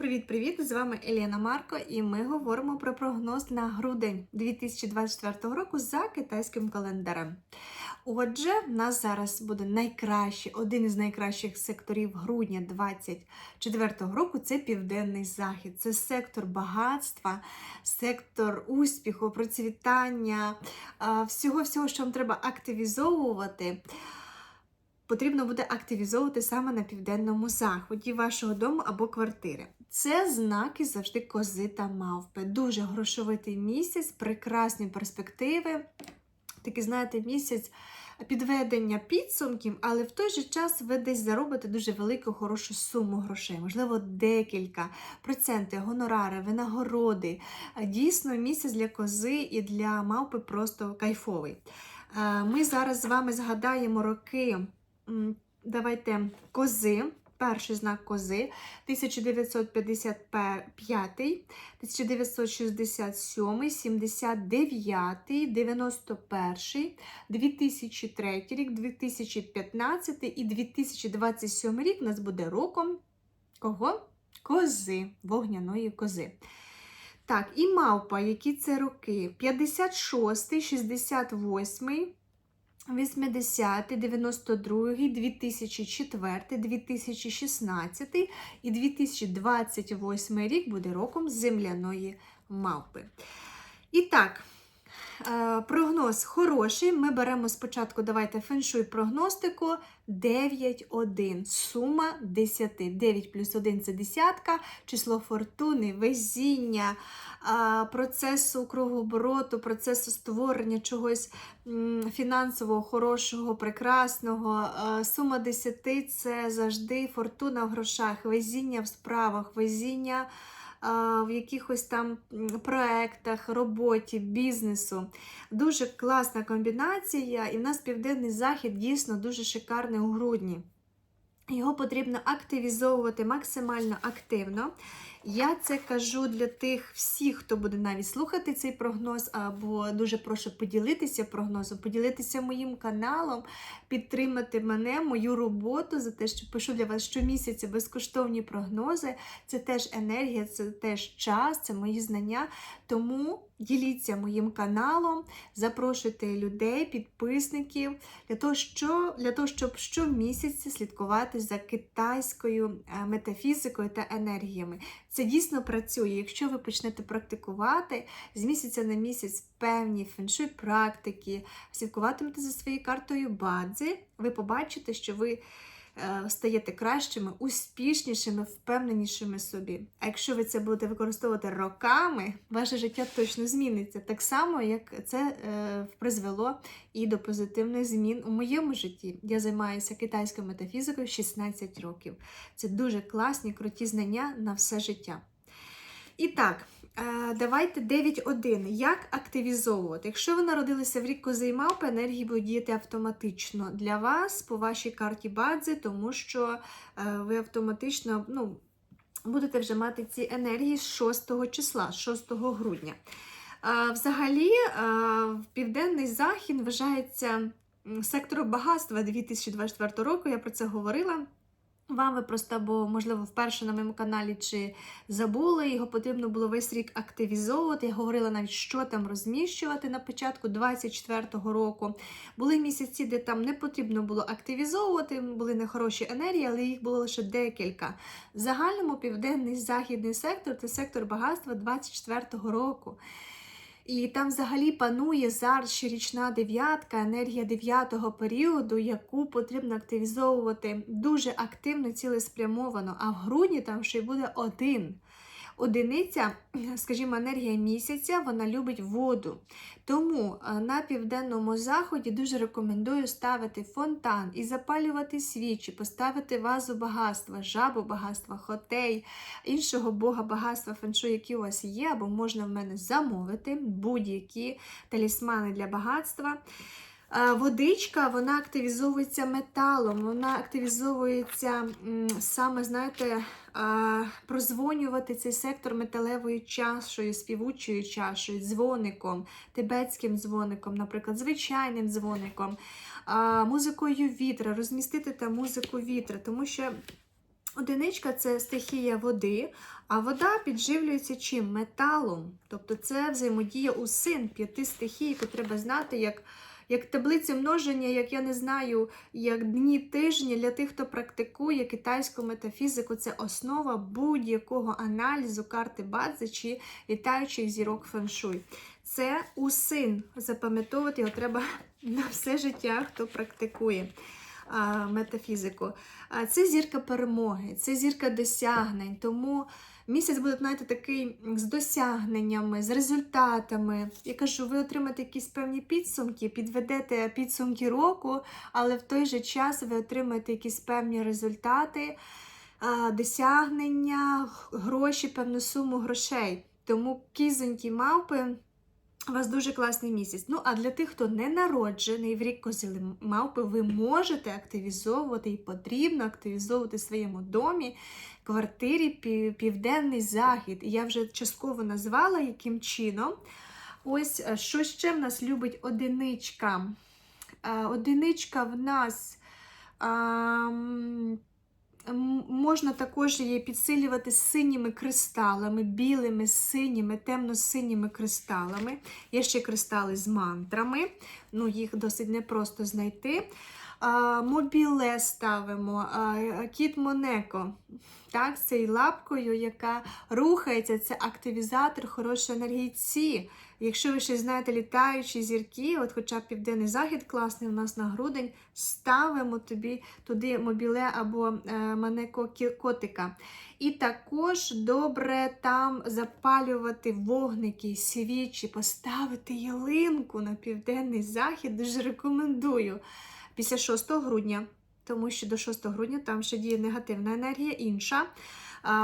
Привіт-привіт! З вами Еліна Марко, і ми говоримо про прогноз на грудень 2024 року за китайським календарем. Отже, в нас зараз буде найкращий, один із найкращих секторів грудня 2024 року це Південний Захід. Це сектор багатства, сектор успіху, процвітання, всього-всього, що вам треба активізовувати потрібно буде активізовувати саме на південному заході вашого дому або квартири. Це знаки завжди кози та мавпи. Дуже грошовитий місяць, прекрасні перспективи. Такий, знаєте, місяць підведення підсумків, але в той же час ви десь заробите дуже велику хорошу суму грошей, можливо, декілька проценти, гонорари, винагороди. Дійсно, місяць для кози і для мавпи просто кайфовий. Ми зараз з вами згадаємо роки. Давайте кози. Перший знак кози 1955, 1967, 79, 91, 2003 рік, 2015 і 2027 рік у нас буде роком кого? Кози, вогняної кози. Так, і мавпа, які це роки? 56, 68. 80, 92, 2004, 2016 і 2028 рік буде роком земляної мавпи. І так, прогноз хороший. Ми беремо спочатку, давайте феншуй прогностику 9-1, сума 10. 9 плюс 1 це десятка, число фортуни, везіння, процесу кругообороту, процесу створення чогось фінансового, хорошого, прекрасного. Сума 10 це завжди фортуна в грошах, везіння в справах, везіння. В якихось там проектах, роботі, бізнесу. Дуже класна комбінація, і в нас південний захід дійсно дуже шикарний у грудні. Його потрібно активізовувати максимально активно. Я це кажу для тих всіх, хто буде навіть слухати цей прогноз, або дуже прошу поділитися прогнозом, поділитися моїм каналом, підтримати мене, мою роботу за те, що пишу для вас щомісяця безкоштовні прогнози. Це теж енергія, це теж час, це мої знання. Тому діліться моїм каналом, запрошуйте людей, підписників для того, що, для того щоб щомісяця слідкувати за китайською е, метафізикою та енергіями. Це дійсно працює. Якщо ви почнете практикувати з місяця на місяць певні феншуй практики, слідкуватимете за своєю картою бадзи, ви побачите, що ви стаєте кращими, успішнішими, впевненішими собі. А якщо ви це будете використовувати роками, ваше життя точно зміниться. Так само, як це е, призвело і до позитивних змін у моєму житті. Я займаюся китайською метафізикою 16 років. Це дуже класні, круті знання на все життя. І так. Е, давайте 9.1. Як активізовувати? Якщо ви народилися в рік кози і мавпи, енергії будуть діяти автоматично для вас по вашій карті бадзи, тому що е, ви автоматично ну, будете вже мати ці енергії з 6 числа, 6 грудня. Е, взагалі, Південний Захід вважається сектором багатства 2024 року. Я про це говорила. Вам ви просто, або, можливо, вперше на моєму каналі чи забули, його потрібно було весь рік активізовувати. Я говорила навіть, що там розміщувати на початку 24-го року. Були місяці, де там не потрібно було активізовувати, були нехороші енергії, але їх було лише декілька. В загальному південний західний сектор це сектор багатства 24-го року. І там взагалі панує зараз щорічна дев'ятка, енергія дев'ятого періоду, яку потрібно активізовувати дуже активно, цілеспрямовано. А в грудні там ще й буде один. Одиниця, скажімо, енергія місяця, вона любить воду. Тому е, на південному заході дуже рекомендую ставити фонтан і запалювати свічі, поставити вазу багатства, жабу багатства, хотей, іншого бога багатства, феншу, які у вас є, або можна в мене замовити будь-які талісмани для багатства. Водичка вона активізовується металом, вона активізовується саме, знаєте, прозвонювати цей сектор металевою чашою, співучою чашою, дзвоником, тибетським дзвоником, наприклад, звичайним дзвоником, музикою вітра, розмістити там музику вітра, тому що Одиничка це стихія води, а вода підживлюється чим? Металом. Тобто це взаємодія син п'яти стихій, яку треба знати, як, як таблиці множення, як я не знаю, як дні тижні для тих, хто практикує китайську метафізику, це основа будь-якого аналізу карти Бадзи чи літаючих зірок феншуй. Це усин. Запам'ятовувати його треба на все життя, хто практикує метафізику. Це зірка перемоги, це зірка досягнень. Тому місяць буде, знаєте, такий з досягненнями, з результатами. Я кажу, ви отримаєте якісь певні підсумки, підведете підсумки року, але в той же час ви отримаєте якісь певні результати, досягнення, гроші, певну суму грошей. Тому кізонькі мавпи. У вас дуже класний місяць. Ну, а для тих, хто не народжений в рік козили мавпи, ви можете активізовувати і потрібно активізовувати в своєму домі, квартирі Південний Захід. І я вже частково назвала, яким чином. Ось е, що ще в нас любить одиничка. Е, Одиничка в нас. Можна також її підсилювати синіми кристалами, білими, синіми, темно-синіми кристалами. Є ще кристали з мантрами, ну їх досить непросто знайти. Мобіле ставимо, кіт Монеко. Так, з цією лапкою, яка рухається, це активізатор хорошої енергійці. Якщо ви ще знаєте літаючі зірки, от хоча б південний захід класний у нас на грудень, ставимо тобі туди мобіле або е, манеко котика. І також добре там запалювати вогники, свічі, поставити ялинку на південний захід. Дуже рекомендую після 6 грудня, тому що до 6 грудня там ще діє негативна енергія інша.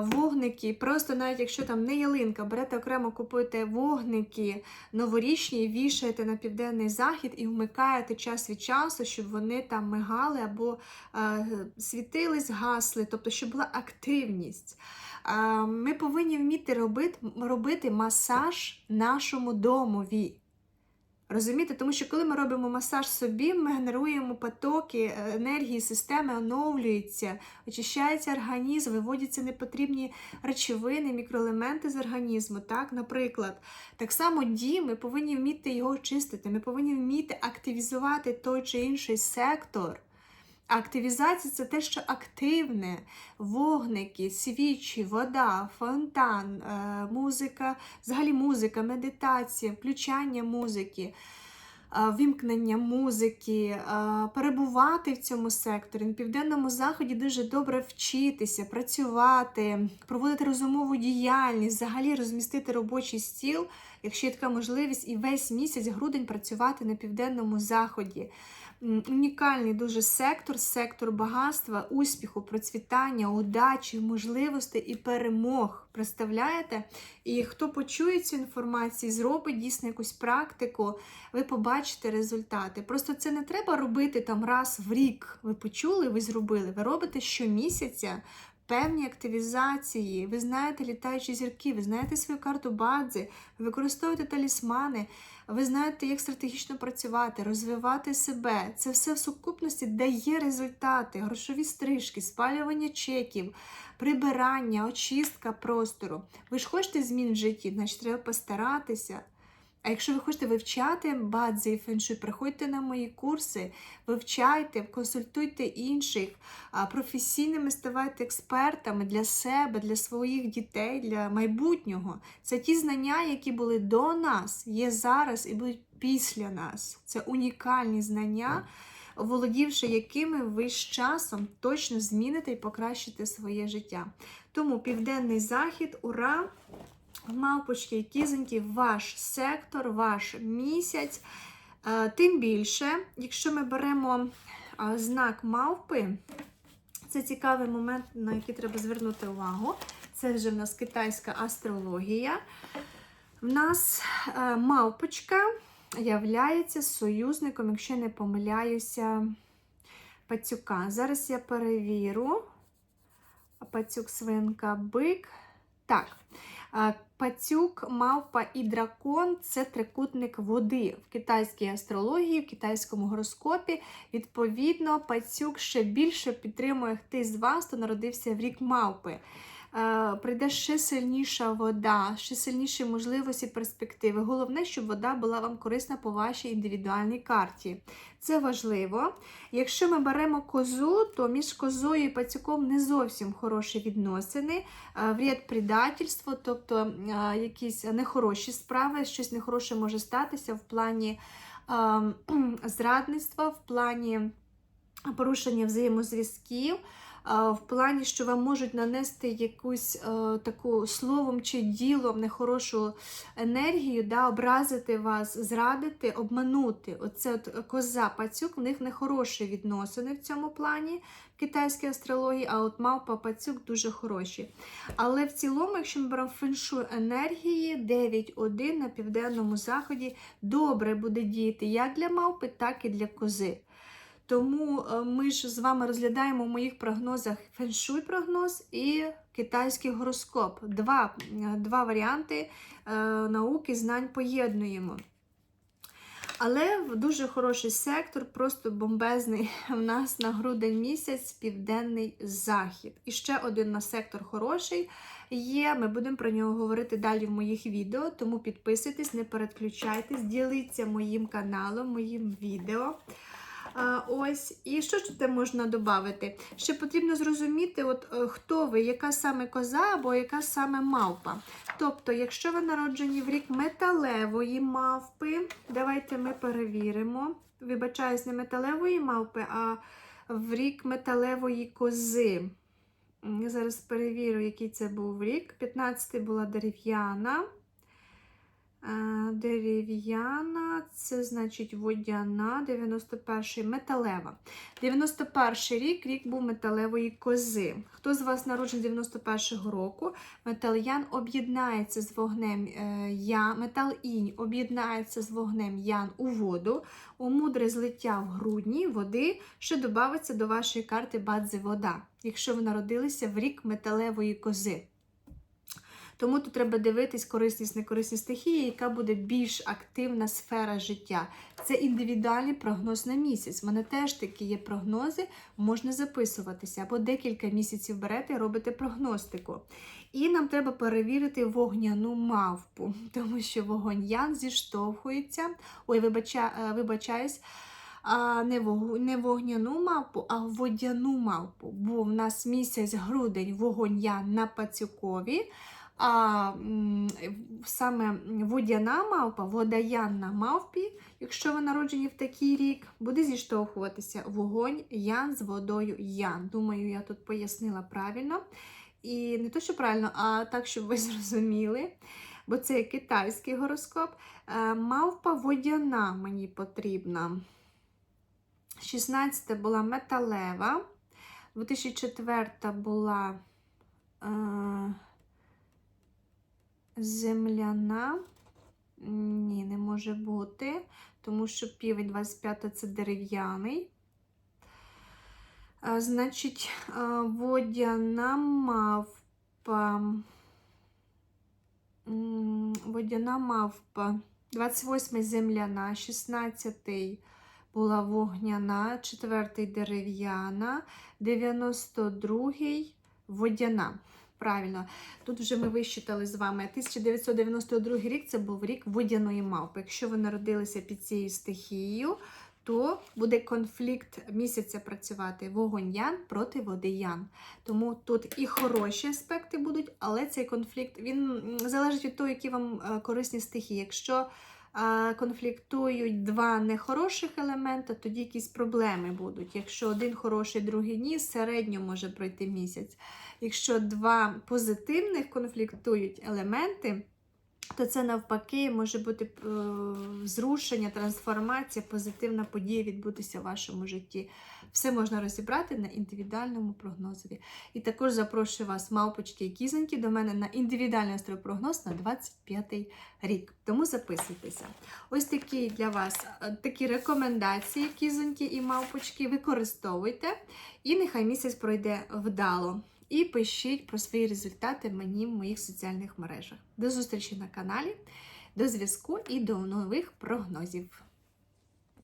Вогники, просто навіть якщо там не ялинка, берете окремо, купуєте вогники новорічні, вішаєте на південний захід і вмикаєте час від часу, щоб вони там мигали або е, світились, гасли, тобто щоб була активність. Е, ми повинні вміти робити, робити масаж нашому домові. Розумієте? Тому що коли ми робимо масаж собі, ми генеруємо потоки е, енергії, системи оновлюється, очищається організм, виводяться непотрібні речовини, мікроелементи з організму. Так? Наприклад, так само дім, ми повинні вміти його очистити, ми повинні вміти активізувати той чи інший сектор. Активізація це те, що активне, вогники, свічі, вода, фонтан, е, музика, взагалі музика, медитація, включання музики, е, вімкнення музики, е, перебувати в цьому секторі. На південному заході дуже добре вчитися, працювати, проводити розумову діяльність, взагалі розмістити робочий стіл, якщо є така можливість, і весь місяць грудень працювати на південному заході. Унікальний дуже сектор, сектор багатства, успіху, процвітання, удачі, можливостей і перемог. Представляєте? І хто почує цю інформацію, зробить дійсно якусь практику, ви побачите результати. Просто це не треба робити там раз в рік. Ви почули, ви зробили. Ви робите щомісяця. Певні активізації, ви знаєте літаючі зірки, ви знаєте свою карту бадзи, ви використовуєте талісмани, ви знаєте, як стратегічно працювати, розвивати себе. Це все в сукупності дає результати, грошові стрижки, спалювання чеків, прибирання, очистка простору. Ви ж хочете змін в житті, значить треба постаратися. А якщо ви хочете вивчати бадзи і феншуй, приходьте на мої курси, вивчайте, консультуйте інших, професійними ставайте експертами для себе, для своїх дітей, для майбутнього. Це ті знання, які були до нас, є зараз і будуть після нас. Це унікальні знання, володівши якими ви з часом точно зміните і покращите своє життя. Тому південний захід, ура! Мавпочки і кізоньки, ваш сектор, ваш місяць. Е, Тим більше, якщо ми беремо е, знак мавпи, це цікавий момент, на який треба звернути увагу. Це вже в нас китайська астрологія. В нас е, мавпочка являється союзником, якщо не помиляюся, пацюка. Зараз я перевірю. Пацюк свинка бик. Так, пацюк, мавпа і дракон це трикутник води в китайській астрології, в китайському гороскопі. Відповідно, пацюк ще більше підтримує хтось з вас, хто народився в рік мавпи. Е, Прийде ще сильніша вода, ще сильніші можливості, перспективи. Головне, щоб вода була вам корисна по вашій індивідуальній карті. Це важливо. Якщо ми беремо козу, то між козою і пацюком не зовсім хороші відносини, е, вряд предательство, тобто е, якісь нехороші справи, щось нехороше може статися в плані зрадництва, в плані порушення взаємозв'язків. В плані, що вам можуть нанести якусь е, таку словом чи ділом нехорошу енергію, да, образити вас, зрадити, обманути. Оце от коза, пацюк, в них нехороші відносини в цьому плані китайській астрології, а от мавпа, пацюк дуже хороші. Але в цілому, якщо ми беремо феншу енергії, 9-1 на південному заході добре буде діяти як для мавпи, так і для кози. Тому е, ми ж з вами розглядаємо в моїх прогнозах феншуй прогноз і китайський гороскоп. Два, е, два варіанти е, науки, знань поєднуємо. Але дуже хороший сектор, просто бомбезний в нас на грудень місяць південний захід. І ще один на сектор хороший є. Ми будемо про нього говорити далі в моїх відео. Тому підписуйтесь, не передключайтесь, діліться моїм каналом, моїм відео. Ось, і що ж тут можна додати? Ще потрібно зрозуміти, от е, хто ви, яка саме коза або яка саме мавпа. Тобто, якщо ви народжені в рік металевої мавпи, давайте ми перевіримо. Вибачаюсь, не металевої мавпи, а в рік металевої кози. Я зараз перевірю, який це був рік. 15-й була дерев'яна. Е, Дерев'яна, це значить водяна, 91-й металева. 91-й рік рік був металевої кози. Хто з вас народжений 91-го року? Метал Ян об'єднається з вогнем е, Я, метал інь об'єднається з вогнем Ян у воду. У мудре злиття в грудні води, що додається до вашої карти Бадзи вода, якщо ви народилися в рік металевої кози. Тому тут треба дивитись корисність, некорисні стихії, яка буде більш активна сфера життя. Це індивідуальний прогноз на місяць. У мене теж такі є прогнози, можна записуватися, або декілька місяців берете і робите прогностику. І нам треба перевірити вогняну мавпу, тому що вогонь ян зіштовхується. Ой, вибача, е, вибачаюсь. А не не вогняну мавпу, а водяну мавпу. Бо в нас місяць грудень вогонь ян на пацюкові. А саме водяна мавпа, водаян на мавпі, якщо ви народжені в такий рік, буде зіштовхуватися вогонь ян з водою ян. Думаю, я тут пояснила правильно. І не то, що правильно, а так, щоб ви зрозуміли. Бо це китайський гороскоп. Е, Мавпа водяна мені потрібна. 16 була металева, 2004 була. Е, Земляна. Ні, не може бути, тому що півень 25 це дерев'яний. Значить, водяна мавпа. Водяна мавпа. 28-й земляна, 16 була вогняна, 4 дерев'яна, 92-й водяна. Правильно, тут вже ми вищитали з вами. 1992 рік це був рік водяної мавпи. Якщо ви народилися під цією стихією, то буде конфлікт місяця працювати вогонь ян проти води ян. Тому тут і хороші аспекти будуть, але цей конфлікт він залежить від того, які вам е, корисні стихії. Якщо конфліктують два нехороших елемента, тоді якісь проблеми будуть. Якщо один хороший, другий ні, середньо може пройти місяць. Якщо два позитивних конфліктують елементи, то це навпаки може бути е, зрушення, трансформація, позитивна подія відбутися в вашому житті. Все можна розібрати на індивідуальному прогнозові. І також запрошую вас, мавпочки і кізоньки, до мене на індивідуальний астропрогноз на 25 рік. Тому записуйтеся. Ось такі для вас е, такі рекомендації, кізоньки і мавпочки, використовуйте, і нехай місяць пройде вдало. І пишіть про свої результати мені в моїх соціальних мережах. До зустрічі на каналі, до зв'язку і до нових прогнозів.